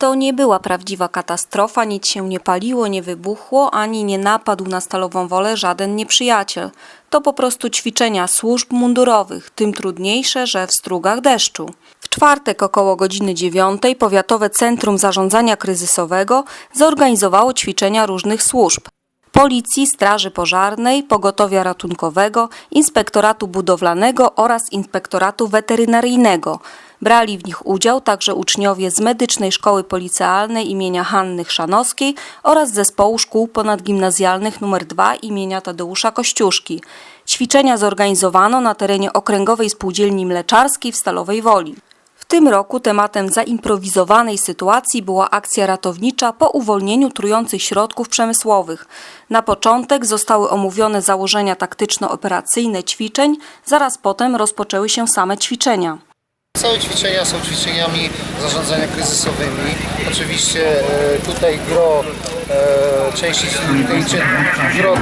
To nie była prawdziwa katastrofa, nic się nie paliło, nie wybuchło, ani nie napadł na stalową wolę żaden nieprzyjaciel. To po prostu ćwiczenia służb mundurowych, tym trudniejsze, że w strugach deszczu. W czwartek około godziny dziewiątej Powiatowe Centrum Zarządzania Kryzysowego zorganizowało ćwiczenia różnych służb. Policji, Straży Pożarnej, Pogotowia Ratunkowego, Inspektoratu Budowlanego oraz Inspektoratu Weterynaryjnego. Brali w nich udział także uczniowie z Medycznej Szkoły Policealnej imienia Hanny Chrzanowskiej oraz Zespołu Szkół Ponadgimnazjalnych nr 2 imienia Tadeusza Kościuszki. Ćwiczenia zorganizowano na terenie Okręgowej Spółdzielni Mleczarskiej w Stalowej Woli. Tym roku tematem zaimprowizowanej sytuacji była akcja ratownicza po uwolnieniu trujących środków przemysłowych. Na początek zostały omówione założenia taktyczno-operacyjne ćwiczeń, zaraz potem rozpoczęły się same ćwiczenia. Całe ćwiczenia są ćwiczeniami zarządzania kryzysowymi. Oczywiście e, tutaj gro e, części tej, czy, gro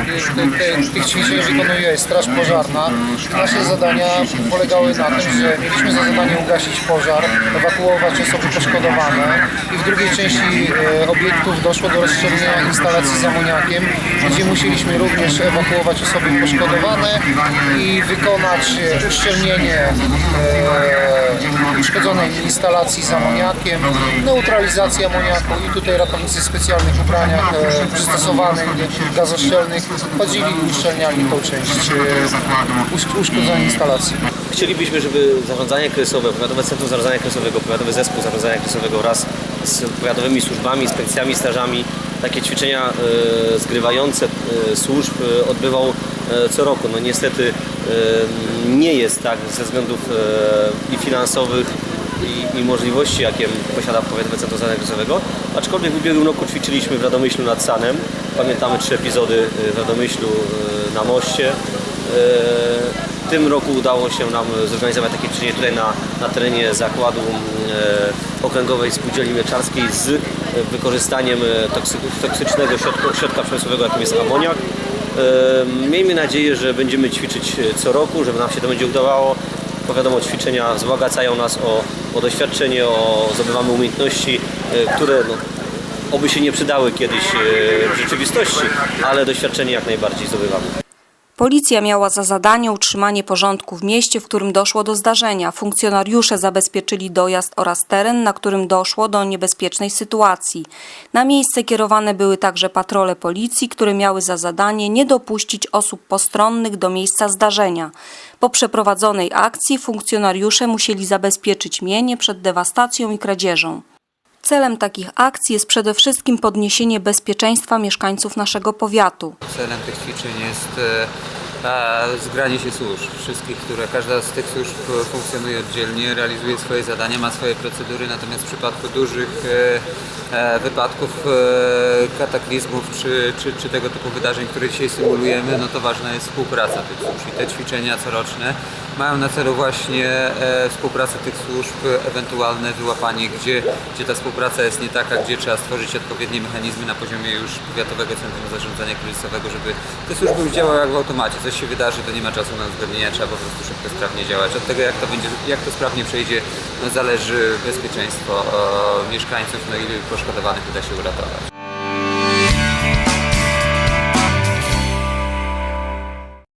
tych, ćwiczeń wykonuje Straż Pożarna. Nasze zadania polegały na tym, że mieliśmy za zadanie ugasić pożar, ewakuować osoby poszkodowane i w drugiej części e, obiektów doszło do rozszczelnienia instalacji z amoniakiem, gdzie musieliśmy również ewakuować osoby poszkodowane i wykonać e, uszczelnienie e, uszkodzonej instalacji z amoniakiem, neutralizację amoniaku i tutaj ratownicy w specjalnych ubraniach e, przystosowanych, gazoszczelnych chodzili i uszczelniali tą część e, usz- uszkodzonej instalacji. Chcielibyśmy, żeby zarządzanie kryzysowe, Powiatowe Centrum Zarządzania Kryzysowego, Powiatowy Zespół Zarządzania Kryzysowego wraz z powiatowymi służbami, inspekcjami, strażami takie ćwiczenia e, zgrywające e, służb e, odbywał co roku. No niestety e, nie jest tak ze względów e, i finansowych i, i możliwości, jakie posiada Powiatowe Centrum Kryzysowego. Aczkolwiek w ubiegłym roku ćwiczyliśmy w Radomyślu nad Sanem. Pamiętamy trzy epizody e, w Radomyślu e, na moście. E, w tym roku udało się nam zorganizować takie ćwiczenie tutaj na, na terenie zakładu e, okręgowej spółdzielni mleczarskiej z e, wykorzystaniem e, toksy, toksycznego środka, środka przemysłowego, jakim jest amoniak. Miejmy nadzieję, że będziemy ćwiczyć e, co roku, żeby nam się to będzie udawało. Bo wiadomo, ćwiczenia wzbogacają nas o, o doświadczenie, o zdobywamy umiejętności, e, które no, oby się nie przydały kiedyś e, w rzeczywistości, ale doświadczenie jak najbardziej zdobywamy. Policja miała za zadanie utrzymanie porządku w mieście, w którym doszło do zdarzenia. Funkcjonariusze zabezpieczyli dojazd oraz teren, na którym doszło do niebezpiecznej sytuacji. Na miejsce kierowane były także patrole policji, które miały za zadanie nie dopuścić osób postronnych do miejsca zdarzenia. Po przeprowadzonej akcji funkcjonariusze musieli zabezpieczyć mienie przed dewastacją i kradzieżą. Celem takich akcji jest przede wszystkim podniesienie bezpieczeństwa mieszkańców naszego powiatu. Celem tych ćwiczeń jest e, zgranie się służb, wszystkich, które każda z tych służb funkcjonuje oddzielnie, realizuje swoje zadania, ma swoje procedury, natomiast w przypadku dużych e, e, wypadków, e, kataklizmów czy, czy, czy tego typu wydarzeń, które dzisiaj symulujemy, no to ważna jest współpraca tych służb i te ćwiczenia coroczne mają na celu właśnie współpracę tych służb, ewentualne wyłapanie, gdzie, gdzie ta współpraca jest nie taka, gdzie trzeba stworzyć odpowiednie mechanizmy na poziomie już Powiatowego Centrum Zarządzania Kryzysowego, żeby te służby już działały jak w automacie. Coś się wydarzy, to nie ma czasu na uzgodnienia, trzeba po prostu szybko, sprawnie działać. Od tego jak to będzie, jak to sprawnie przejdzie, no, zależy bezpieczeństwo e, mieszkańców, no i poszkodowanych uda się uratować.